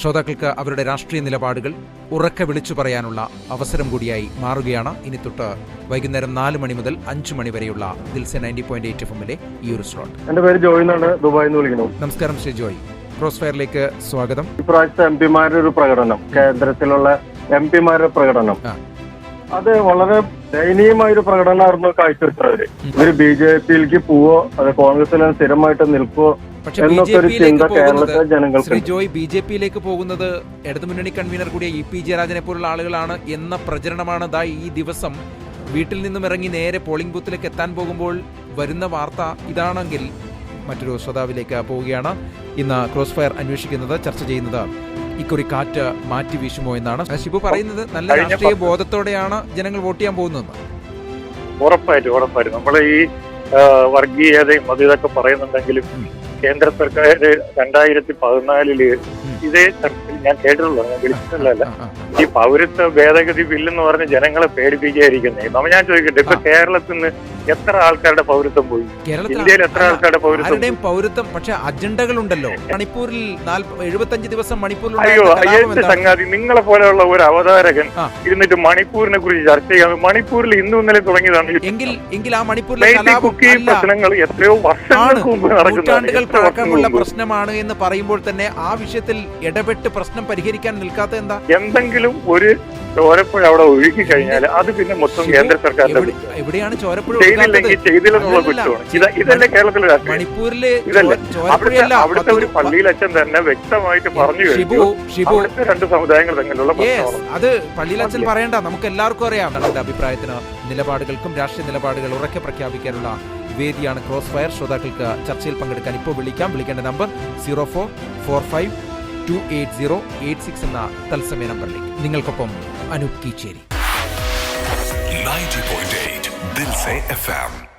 ശ്രോതാക്കൾക്ക് അവരുടെ രാഷ്ട്രീയ നിലപാടുകൾ ഉറക്കെ വിളിച്ചു പറയാനുള്ള അവസരം കൂടിയായി മാറുകയാണ്. ഇനി തൊട്ട് വൈകുന്നേരം നാല് മണി മുതൽ അഞ്ചു മണി വരെയുള്ള Dilse ninety point eight F എമ്മിലെ ഈ ഒരു സ്ലോട്ട് എന്റെ പേര് ജോയ് എന്നാണ്. ദുബായിൽ നിന്ന് വിളിക്കുന്നത് നമസ്കാരം ശ്രീ ജോയ്. ക്രോസ് ഫയറിലേക്ക് സ്വാഗതം. ഇപ്രാവശ്യത്തെ എം പിമാരുടെ ഒരു പ്രകടനം കേന്ദ്രത്തിലുള്ള എം പിമാരുടെ പ്രകടനം. അത് വളരെ ദയനീയമായ ഒരു പ്രകടനമായിരുന്നു കാഴ്ചവെച്ചവര് ഇവർ ബി ജെ പിയിലേക്ക് പോവോ അത് കോൺഗ്രസിൽ സ്ഥിരമായിട്ട് നിൽക്കുവോ എന്നൊക്കെ ഒരു ചിന്ത പോകുന്നത് കേരളത്തിലെ ജനങ്ങൾക്ക് ജോയ് ബി ജെ പിയിലേക്ക് പോകുന്നത് ഇടതുമുന്നണി കൺവീനർ കൂടിയ ഇ പി ജയരാജനെ പോലുള്ള ആളുകളാണ് എന്ന പ്രചരണമാണ് ദാ ഈ ദിവസം. വീട്ടിൽ നിന്നും ഇറങ്ങി നേരെ പോളിംഗ് ബൂത്തിലേക്ക് എത്താൻ പോകുമ്പോൾ വരുന്ന വാർത്ത ഇതാണെങ്കിൽ മറ്റൊരു ശ്രോതാവിലേക്ക് പോവുകയാണ്. ഇന്ന് ക്രോസ് ഫയർ അന്വേഷിക്കുന്നത് ചർച്ച ചെയ്യുന്നത് ഇക്കുറി കാറ്റ് മാറ്റി വീശുമോ എന്നാണ് ശിബു പറയുന്നത്. നല്ല രാഷ്ട്രീയ ബോധത്തോടെയാണ് ജനങ്ങൾ വോട്ട് ചെയ്യാൻ പോകുന്നത്. ഉറപ്പായിട്ടും ഉറപ്പായിട്ടും. നമ്മൾ ഈ വർഗീയതയും അത് ഇതൊക്കെ പറയുന്നുണ്ടെങ്കിലും കേന്ദ്ര സർക്കാർ രണ്ടായിരത്തി പതിനാലിൽ. ഇതേ തരത്തിൽ ഞാൻ കേട്ടിട്ടുള്ളൂ ഞാൻ വിളിച്ചിട്ടുള്ളതല്ല. ഈ പൗരത്വ ഭേദഗതി ബില്ലെന്ന് പറഞ്ഞ് ജനങ്ങളെ പേടിപ്പിക്കാതിരിക്കുന്നേ. നമ്മൾ ഞാൻ ചോദിക്കട്ടെ ഇപ്പൊ കേരളത്തിൽ നിന്ന് എത്ര ആൾക്കാരുടെ പൗരത്വം പോയി? ഇന്ത്യയിൽ എത്ര ആൾക്കാരുടെ പൗരത്വം പൗരത്വം പക്ഷെ അജണ്ടകളുണ്ടല്ലോ. മണിപ്പൂരിൽ എഴുപത്തഞ്ച് ദിവസം മണിപ്പൂരിൽ അയ്യോ എന്താണ്? സംഗതി നിങ്ങളെ പോലെയുള്ള ഒരു അവതാരകൻ. ഇരുന്നിട്ട് മണിപ്പൂരിനെ കുറിച്ച് ചർച്ച ചെയ്യാൻ മണിപ്പൂരിൽ ഇന്നും ഇന്നലെ തുടങ്ങിയതാണ് എങ്കിൽ എങ്കിൽ ആ മണിപ്പൂരിലെ പ്രശ്നങ്ങൾ എത്രയോ വർഷങ്ങൾക്ക് മുമ്പ്? പ്രശ്നമാണ് എന്ന് പറയുമ്പോൾ തന്നെ ആ വിഷയത്തിൽ ഇടപെട്ട് പ്രശ്നം പരിഹരിക്കാൻ നിൽക്കാത്ത എന്താ? എന്തെങ്കിലും ഒരു ചോരപ്പുഴ അവിടെ ഒഴുകി കഴിഞ്ഞാൽ അത് പിന്നെ മൊത്തം കേന്ദ്ര സർക്കാരിന്റെ എവിടെയാണ് ചോരപ്പുഴ ചെയ്തില്ലെങ്കിൽ? ചെയ്തില്ലെന്നുള്ള. കുറ്റമാണ്. ഇത് ഇതല്ലേ കേരളത്തിലെ രാഷ്ട്രീയം. ഇതല്ലേ? അവിടുത്തെ അവിടുത്തെ ഒരു അച്ഛൻ തന്നെ വ്യക്തമായിട്ട് പറഞ്ഞു ഷിബു ഷിബു. രണ്ട് സമുദായങ്ങൾ തമ്മിലുള്ള അത് പള്ളിയിലച്ഛൻ പറയണ്ട. നമുക്ക് എല്ലാവർക്കും അറിയാം. തങ്ങളുടെ അഭിപ്രായത്തിന് നിലപാടുകൾക്കും രാഷ്ട്രീയ നിലപാടുകൾ ഉറക്കെ പ്രഖ്യാപിക്കാനുള്ള വേദിയാണ് ക്രോസ് ഫയർ. ശ്രോതാക്കൾക്ക് ചർച്ചയിൽ പങ്കെടുക്കാൻ ഇപ്പോൾ വിളിക്കാം. വിളിക്കേണ്ട number zero four four five two eight zero eight six എന്ന തത്സമയ നമ്പറിലേക്ക്. നിങ്ങൾക്കൊപ്പം अनूप की चेरी। 90.8 दिल से एफएम।